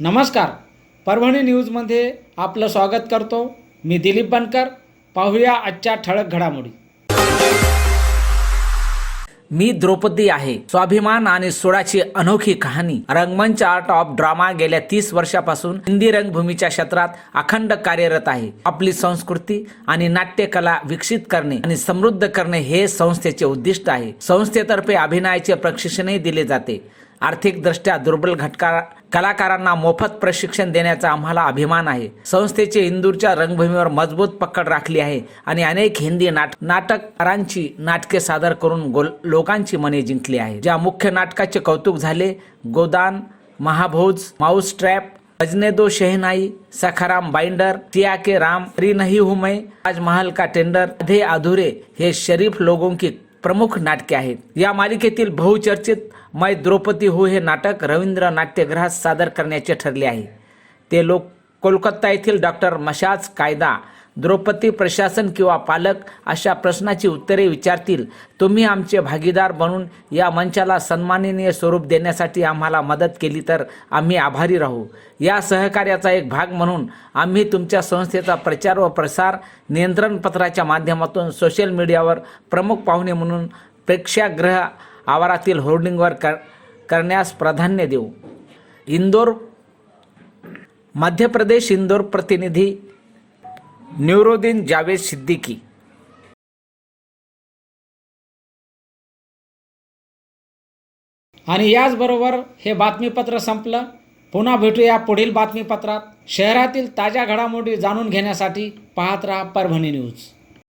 नमस्कार. परभणी न्यूजमध्ये आपलं स्वागत करतो. मी दिलीप बनकर. पाहूया आजच्या ठळक घडामोडी. मी द्रौपदी आहे. स्वाभिमान आणि सोळाची अनोखी कहाणी. रंगमंच आर्ट ऑफ ड्रामा गेल्या तीस वर्षापासून हिंदी रंगभूमीच्या क्षेत्रात अखंड कार्यरत आहे. आपली संस्कृती आणि नाट्यकला विकसित करणे आणि समृद्ध करणे हे संस्थेचे उद्दिष्ट आहे. संस्थेतर्फे अभिनयाचे प्रशिक्षणही दिले जाते. आर्थिकदृष्ट्या दुर्बल घटका कलाकारांना मोफत प्रशिक्षण देण्याचा आम्हाला अभिमान आहे. संस्थेचे इंदूरच्या रंगभूमीवर मजबूत पकड राखली आहे आणि अनेक हिंदी नाट नाटककारांची नाटके सादर करून गोल लोकांची मने जिंकली आहे ज्या मुख्य नाटकाचे कौतुक झाले गोदान महाभोज माऊस ट्रॅप अजने दो शहनाई सखाराम बाइंडर तिया के राम री नहीं हूं मैं ताजमहल का टेंडर आधे अधुरे हे शरीफ लोगों की प्रमुख नाटके आहेत. या मालिकेतील बहुचर्चित मै द्रौपदी हो हे नाटक रवींद्र नाट्यगृहात सादर करण्याचे ठरले आहे. ते लोक कोलकाता येथील डॉक्टर मशाज कायदा द्रौपदी प्रशासन किंवा पालक अशा प्रश्नाची उत्तरे विचारतील. तुम्ही आमचे भागीदार बनून या मंचाला सन्माननीय स्वरूप देण्यासाठी आम्हाला मदत केली तर आम्ही आभारी राहू. या सहकार्याचा एक भाग म्हणून आम्ही तुमच्या संस्थेचा प्रचार व प्रसार नियंत्रण पत्राच्या माध्यमातून सोशल मीडियावर प्रमुख पाहुणे म्हणून प्रेक्षागृह आवारातील होर्डिंगवर कर करण्यास प्राधान्य देऊ. इंदोर मध्य प्रदेश इंदोर प्रतिनिधी न्यूरोद्दीन जावेद सिद्दीकी. आणि याचबरोबर हे बातमीपत्र संपलं. पुन्हा भेटूया पुढील बातमीपत्रात. शहरातील ताज्या घडामोडी जाणून घेण्यासाठी पाहत राहा परभणी न्यूज.